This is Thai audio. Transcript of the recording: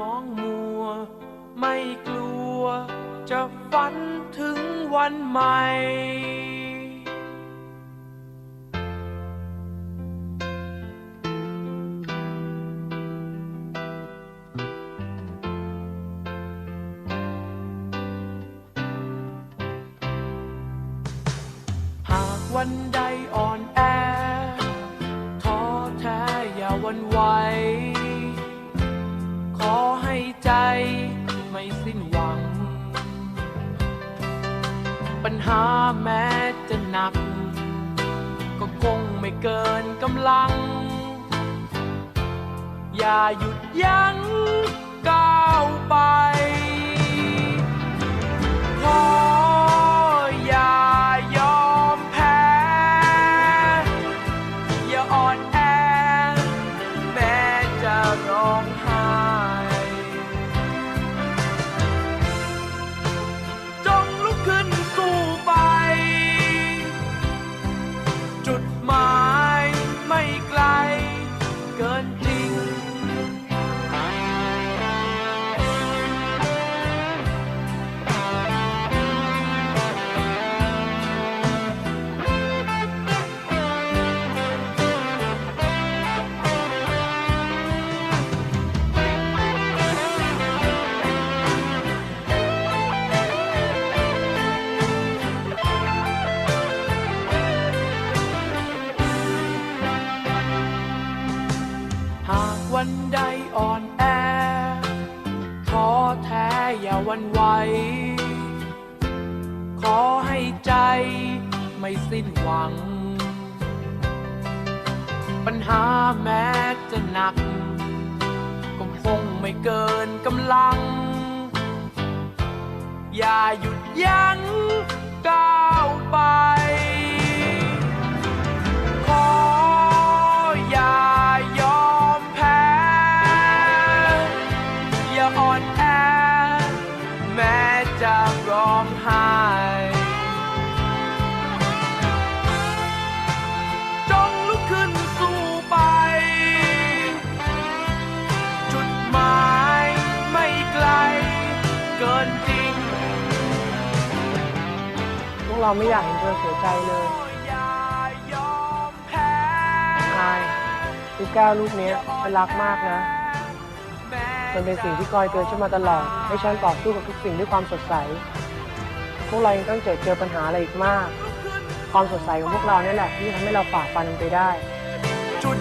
มองมัว ไม่กลัว จะฝันถึงวันใหม่หากวันใดอ่อนแอท้อแท้อย่าวันไหว ใจไม่สิ้นหวัง ปัญหาแม้จะหนัก ก็คงไม่เกินกำลัง อย่าหยุดยั้งก้าวไปขออย่ายอมแพ้ อย่าอ่อนแอ แม้จะร้องไห้ หากวันใดอ่อนแอท้อแท้อย่าวันไหว ขอให้ใจไม่สิ้นหวัง ปัญหาแม้จะหนัก ก็คงไม่เกินกำลัง อย่าหยุดยั้งก้าวไป ร้องไห้จงลุกขึ้นสู้ไป จุดหมายไม่ไกล เกินจริง พวกเราไม่อยากเห็นเธอเสียใจเลยอย่ายอมแพ้ อายลูกแก้วลูกเนี้ยฉันรักมากนะ มันเป็นสิ่งที่คอยเตือนฉันมาตลอด ให้ฉันต่อสู้กับทุกสิ่งด้วยความสดใส พวกเรายังต้องเจอเจอปัญหาอะไรอีกมาก ความสดใสของพวกเราเนี่ยแหละที่ทำให้เราฝ่าฟันมันไปได้ จุด